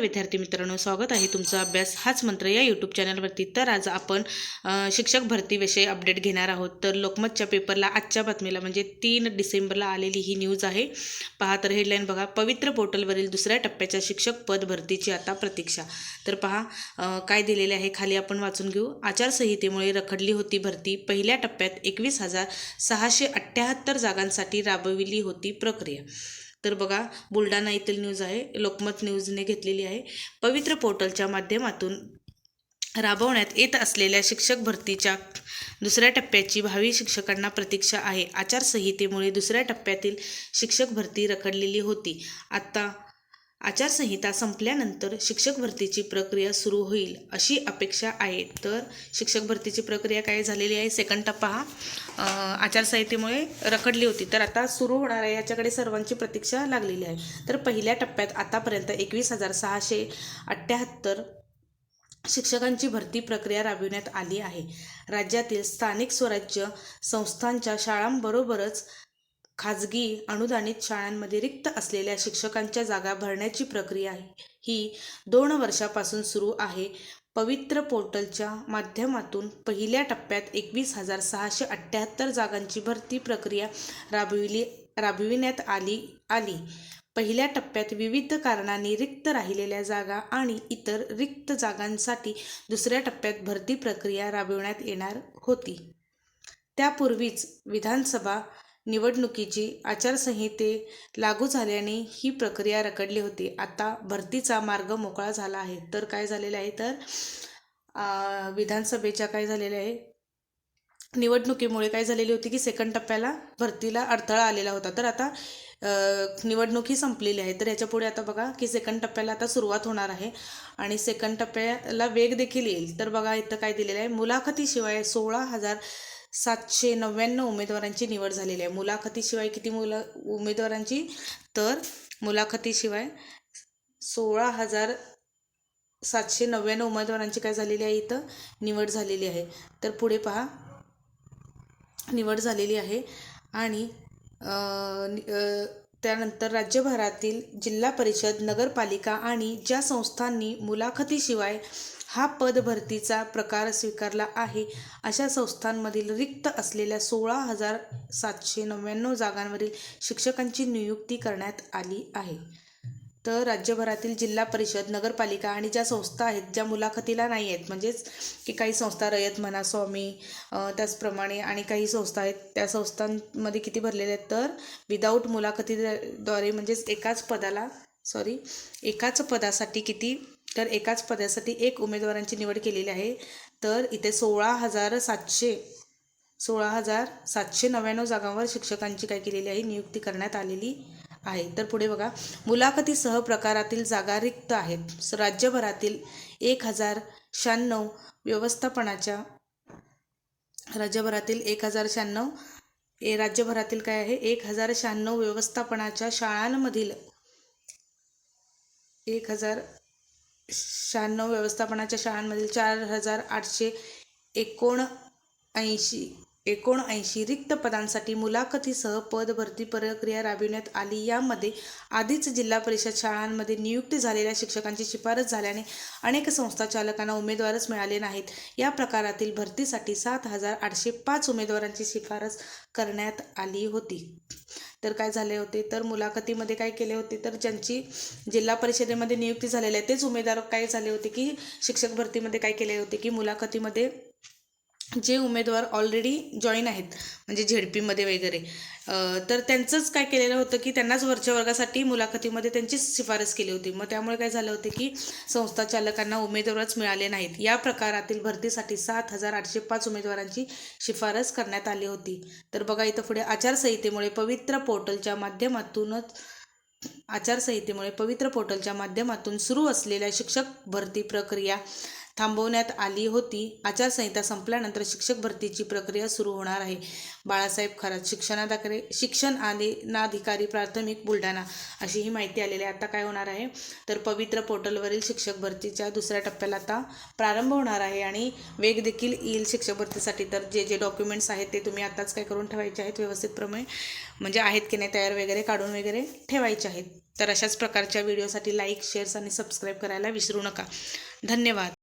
विद्यार्थी मित्रांनो स्वागत आहे तुमचा अभ्यास हाच मंत्र या यूट्यूब चॅनलवरती तर आज आपण शिक्षक भरतीविषयी अपडेट घेणार आहोत. तर लोकमतच्या पेपरला आजच्या बातमीला म्हणजे तीन डिसेंबरला आलेली ही न्यूज आहे. पहा तर हेडलाईन बघा पवित्र पोर्टलवरील दुसऱ्या टप्प्याच्या शिक्षक पद भरतीची आता प्रतीक्षा. तर पहा काय दिलेले आहे खाली आपण वाचून घेऊ. आचारसंहितेमुळे रखडली होती भरती. पहिल्या टप्प्यात एकवीस हजार सहाशे अठ्ठ्याहत्तर जागांसाठी राबविली होती प्रक्रिया. तर बघा बुलढाणा येथील न्यूज आहे. लोकमत न्यूजने घेतलेली आहे. पवित्र पोर्टलच्या माध्यमातून राबवण्यात येत असलेल्या शिक्षक भरतीच्या दुसऱ्या टप्प्याची भावी शिक्षकांना प्रतीक्षा आहे. आचारसंहितेमुळे दुसऱ्या टप्प्यातील शिक्षक भरती रखडलेली होती. आत्ता आचारसंहिता संपल्यानंतर शिक्षक भरतीची प्रक्रिया सुरू होईल अशी अपेक्षा आहे. तर शिक्षक भरतीची प्रक्रिया काय झालेली आहे? सेकंड टप्पा हा. आचारसंहितेमुळे रखडली होती. तर आता सुरू होणार आहे. याच्याकडे सर्वांची प्रतीक्षा लागलेली आहे. तर पहिल्या टप्प्यात आतापर्यंत एकवीस हजार सहाशे अठ्ठ्याहत्तर शिक्षकांची भरती प्रक्रिया राबविण्यात आली आहे. राज्यातील स्थानिक स्वराज्य संस्थांच्या शाळांबरोबरच खाजगी अनुदानित शाळांमध्ये रिक्त असलेल्या शिक्षकांच्या जागा भरण्याची प्रक्रिया ही दोन वर्षापासून सुरू आहे. पवित्र पोर्टलच्या माध्यमातून पहिल्या टप्प्यात एकवीस हजार सहाशे अठ्ठ्याहत्तर जागांची भरती प्रक्रिया राबविली राबविण्यात आली आली. पहिल्या टप्प्यात विविध कारणांनी रिक्त राहिलेल्या जागा आणि इतर रिक्त जागांसाठी दुसऱ्या टप्प्यात भरती प्रक्रिया राबविण्यात येणार होती. त्यापूर्वीच विधानसभा निवडणुकीची आचारसंहिते लागू झाल्याने ही प्रक्रिया रखडली होती. आता भरतीचा मार्ग मोकळा झाला आहे. तर काय झालेलं आहे? तर विधानसभेच्या काय झालेलं आहे? निवडणुकीमुळे काय झालेली होती की सेकंड टप्प्याला भरतीला अडथळा आलेला होता. तर आता निवडणूक ही संपलेली आहे. तर याच्यापुढे आता बघा की सेकंड टप्प्याला आता सुरुवात होणार आहे आणि सेकंड टप्प्याला वेग देखील येईल. तर बघा इथं काय दिलेलं आहे? मुलाखतीशिवाय सोळा हजार सातशे नव्याण्णव उमेदवारांची निवड झालेली आहे. मुलाखतीशिवाय किती मुला उमेदवारांची? तर मुलाखतीशिवाय सोळा हजार सातशे नव्याण्णव उमेदवारांची काय झालेली आहे इथं? निवड झालेली आहे. तर पुढे पहा. निवड झालेली आहे. आणि त्यानंतर राज्यभरातील जिल्हा परिषद नगरपालिका आणि ज्या संस्थांनी मुलाखतीशिवाय हा पदभरतीचा प्रकार स्वीकारला आहे अशा संस्थांमधील रिक्त असलेल्या सोळा हजार सातशे नव्याण्णव जागांवरील शिक्षकांची नियुक्ती करण्यात आली आहे. तर राज्यभरातील जिल्हा परिषद नगरपालिका आणि ज्या संस्था आहेत ज्या मुलाखतीला नाही आहेत म्हणजेच की काही संस्था रयत म्हणा स्वामी त्याचप्रमाणे आणि काही संस्था आहेत त्या संस्थांमध्ये किती भरलेले आहेत तर विदाऊट मुलाखतीद्वारे म्हणजेच एकाच पदाला सॉरी एकाच पदासाठी किती तर एकाच पदासाठी एक उमेदवारांची निवड केलेली आहे. तर इथे सोळा हजार सातशे सोळा हजार सातशे नव्याण्णव जागांवर शिक्षकांची काय केलेली आहे नियुक्ती करण्यात आलेली आहे. तर पुढे बघा. मुलाखतीसह प्रकारातील जागा रिक्त आहेत. राज्यभरातील एक हजार शहाण्णव व्यवस्थापनाच्या राज्यभरातील एक हजार शहाण्णव ए राज्यभरातील काय आहे? एक हजार शहाण्णव व्यवस्थापनाच्या शाळांमधील एक हजार शहाण्णव व्यवस्थापनाच्या शाळांमधील चार हजार आठशे एकोणऐंशी एकोणऐंशी रिक्त पदांसाठी मुलाखतीसह पद भरती प्रक्रिया राबविण्यात आली. यामध्ये आधीच जिल्हा परिषद शाळांमध्ये नियुक्त झालेल्या शिक्षकांची शिफारस झाल्याने अनेक संस्था चालकांना उमेदवारच मिळाले नाहीत. या प्रकारातील भरतीसाठी सात हजार आठशे पाच उमेदवारांची शिफारस करण्यात आली होती. तर काय झाले होते? तर मुलाखतीमध्ये काय केले होते? तर ज्यांची जिल्हा परिषदेमध्ये नियुक्ती झालेली आहे तेच उमेदवार काय झाले होते? की शिक्षक भरतीमध्ये काय केले होते? की मुलाखतीमध्ये जे उमेदवार ऑलरेडी जॉईन आहेत म्हणजे झेडपीमध्ये वगैरे तर त्यांचंच काय केलेलं होतं की त्यांनाच वरच्या वर्गासाठी मुलाखतीमध्ये त्यांचीच शिफारस केली होती. मग त्यामुळे काय झालं होतं की संस्था चालकांना उमेदवारच मिळाले नाहीत. या प्रकारातील भरतीसाठी सात हजार आठशे पाच उमेदवारांची शिफारस करण्यात आली होती. तर बघा इथं पुढे आचारसंहितेमुळे पवित्र पोर्टलच्या माध्यमातूनच आचारसंहितेमुळे पवित्र पोर्टलच्या माध्यमातून सुरू असलेल्या शिक्षक भरती प्रक्रिया थांबवण्यात आली होती. आचारसंहिता संपल्यानंतर शिक्षक भरतीची प्रक्रिया सुरू होणार आहे. बाळासाहेब खरात शिक्षणाधिकारी शिक्षण आणि नाधिकारी प्राथमिक बुलढाणा अशी ही माहिती आलेली आहे. आता काय होणार आहे? तर पवित्र पोर्टलवरील शिक्षक भरतीच्या दुसऱ्या टप्प्याला आता प्रारंभ होणार आहे आणि वेग देखील येईल शिक्षक भरतीसाठी. तर जे जे डॉक्युमेंट्स आहेत ते तुम्ही आताच काय करून ठेवायचे आहेत? व्यवस्थितप्रमाणे म्हणजे आहेत की नाही तयार वगैरे काढून वगैरे ठेवायचे आहेत. तर अशाच प्रकारच्या व्हिडिओसाठी लाईक शेअर्स आणि सबस्क्राईब करायला विसरू नका. धन्यवाद.